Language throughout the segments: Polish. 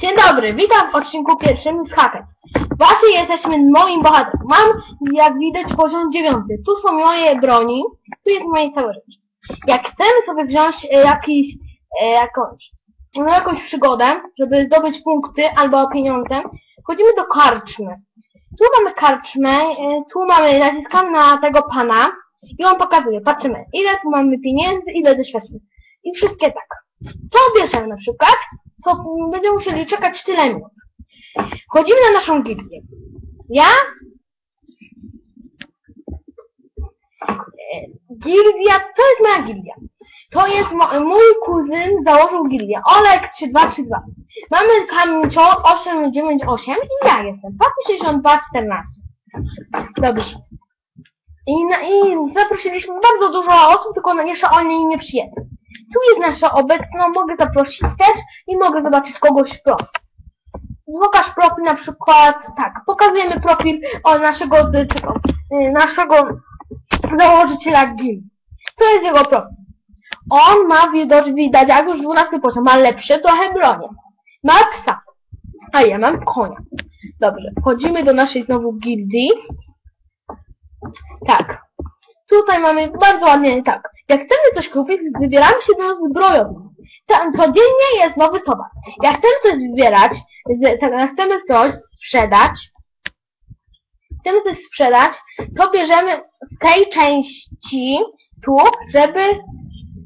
Dzień dobry, witam w odcinku pierwszym z Hackett. Właśnie jesteśmy moim bohaterem. Mam, jak widać, poziom dziewiąty. Tu są moje broni, tu jest moje całe rzeczy. Jak chcemy sobie wziąć e, jakiś, e, jakąś, no, jakąś przygodę, żeby zdobyć punkty albo pieniądze, chodzimy do karczmy. Tu mamy karczmę, e, tu mamy, naciskamy na tego pana i on pokazuje, patrzymy, ile tu mamy pieniędzy, ile doświadczeń. I wszystkie tak. Co bierzemy na przykład, to będziemy musieli czekać tyle minut. Chodzimy na naszą gildię. Ja? E, Gildia, to jest moja gildia. To jest mój kuzyn założył gildię. Olek 3232. Mamy kamcio 898 i ja jestem. 6214. Dobrze. I, na, I zaprosiliśmy bardzo dużo osób, tylko jeszcze oni nie przyjęli. Tu jest nasza obecna, mogę zaprosić też i mogę zobaczyć kogoś profil. Pokaż profil na przykład, tak, pokazujemy profil o naszego, tego, y, naszego założyciela gildii. To jest jego profil. On ma, widać, widać, jak już 12 poziom, ma lepsze trochę bronie. Ma psa, a ja mam konia. Dobrze, wchodzimy do naszej znowu gildii. Tak. Tutaj mamy bardzo ładnie tak. Jak chcemy coś kupić, wybieramy się do zbrojowni. Tam codziennie jest nowy towar. Jak chcemy coś wybierać, tak, jak chcemy coś sprzedać, chcemy coś sprzedać, to bierzemy z tej części tu, żeby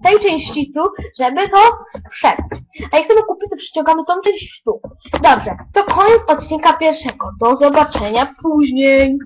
tej części tu, żeby to sprzedać. A jak chcemy kupić, to przyciągamy tą część tu. Dobrze, to koniec odcinka pierwszego. Do zobaczenia później.